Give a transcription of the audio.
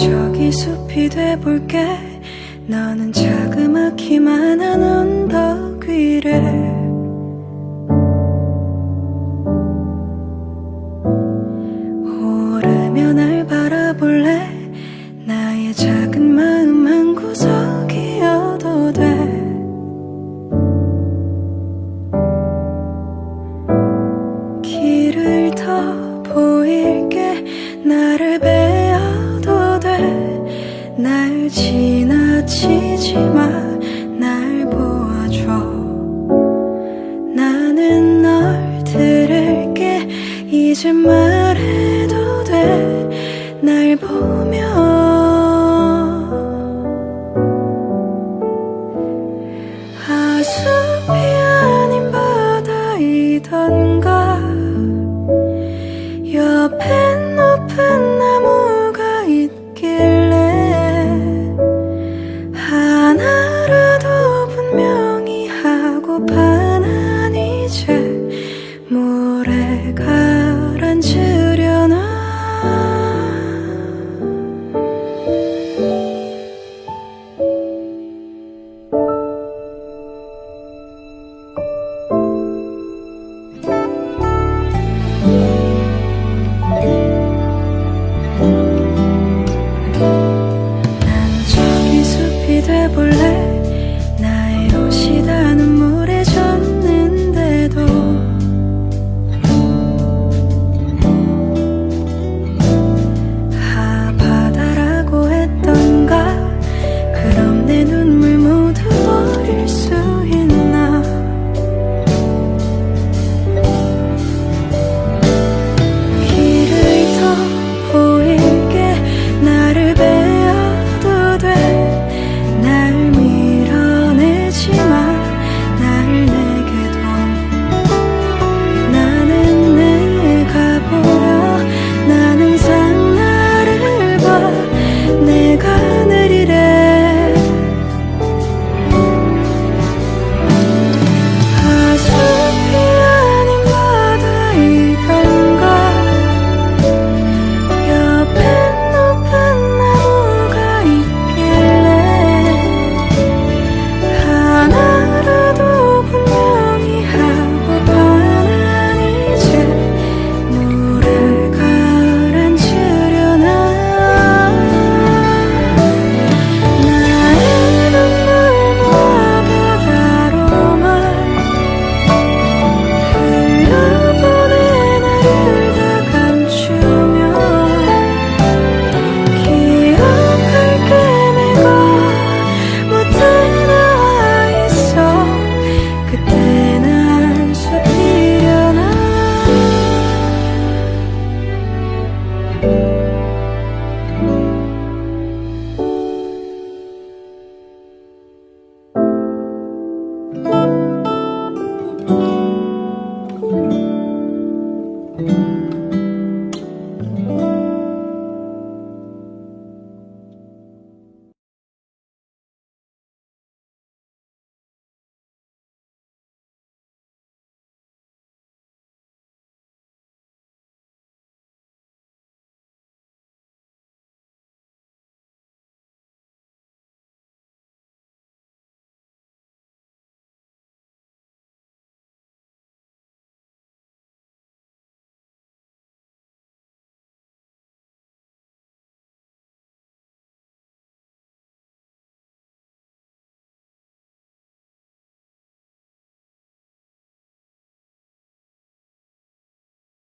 여기 숲이 돼볼게. 너는 자그마키만 한 언덕 위를 지나치지 마 날 보아줘. 나는 널 들을게. 이제 말해도 돼 날 보면 해볼래?